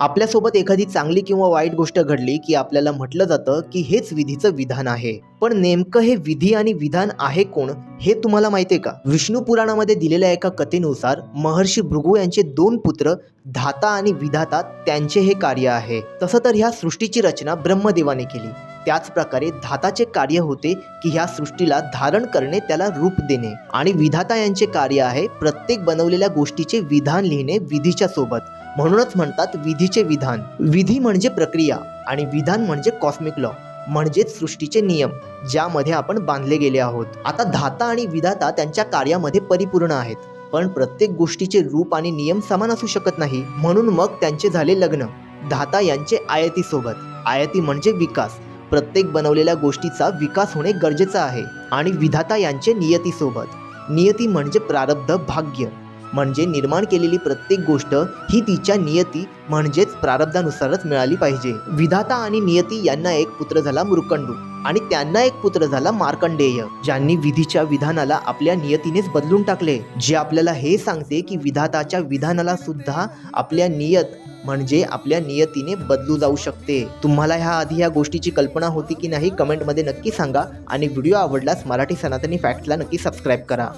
आपल्यासोबत एखादी चांगली किंवा वाईट गोष्ट घडली की आपल्याला म्हटलं जातं की हेच विधीचं विधान आहे. पण नेमकं हे विधी आणि विधान आहे कोण हे तुम्हाला माहितीये का? विष्णू पुराणामध्ये दिलेल्या एका कथेनुसार महर्षी भृगू यांचे दोन पुत्र धाता आणि विधाता त्यांचे हे कार्य आहे. तसं तर ह्या सृष्टीची रचना ब्रह्मदेवाने केली. त्याच प्रकारे धाताचे कार्य होते की ह्या सृष्टीला धारण करणे त्याला रूप देणे. आणि विधाता यांचे कार्य आहे प्रत्येक बनवलेल्या गोष्टीचे विधान लिहिणे विधीच्या सोबत. म्हणूनच म्हणतात विधीचे विधान. विधी म्हणजे प्रक्रिया आणि विधान म्हणजे कॉस्मिक लॉ म्हणजेच सृष्टीचे नियम ज्यामध्ये आपण बांधले गेले आहोत. आता धाता आणि विधाता त्यांच्या कार्यामध्ये परिपूर्ण आहेत पण प्रत्येक गोष्टीचे रूप आणि नियम समान असू शकत नाही. म्हणून मग त्यांचे झाले लग्न. धाता यांचे आयती सोबत. आयती म्हणजे विकास. प्रत्येक बनवलेल्या गोष्टीचा विकास होणे गरजेचं आहे. आणि विधाता यांचे नियतीसोबत नियती म्हणजे प्रारब्ध भाग्य. म्हणजे निर्माण केलेली प्रत्येक गोष्ट ही तिच्या नियती म्हणजेच प्रारब्धानुसारच मिळाली पाहिजे. विधाता आणि नियती यांना एक पुत्र झाला मृकंडू आणि त्यांना एक पुत्र झाला मार्कंडेय ज्यांनी विधीच्या विधानाला आपल्या नियतीनेच बदलून टाकले. जे आपल्याला हे सांगते की विधाताच्या विधानाला सुद्धा आपल्या नियत म्हणजे आपल्या नियतीने बदलू जाऊ शकते. तुम्हाला ह्या आधी या गोष्टीची कल्पना होती की नाही? कमेंटमध्ये नक्की सांगा आणि व्हिडिओ आवडल्यास मराठी सनातनी फॅक्ट्सला नक्की सबस्क्राईब करा.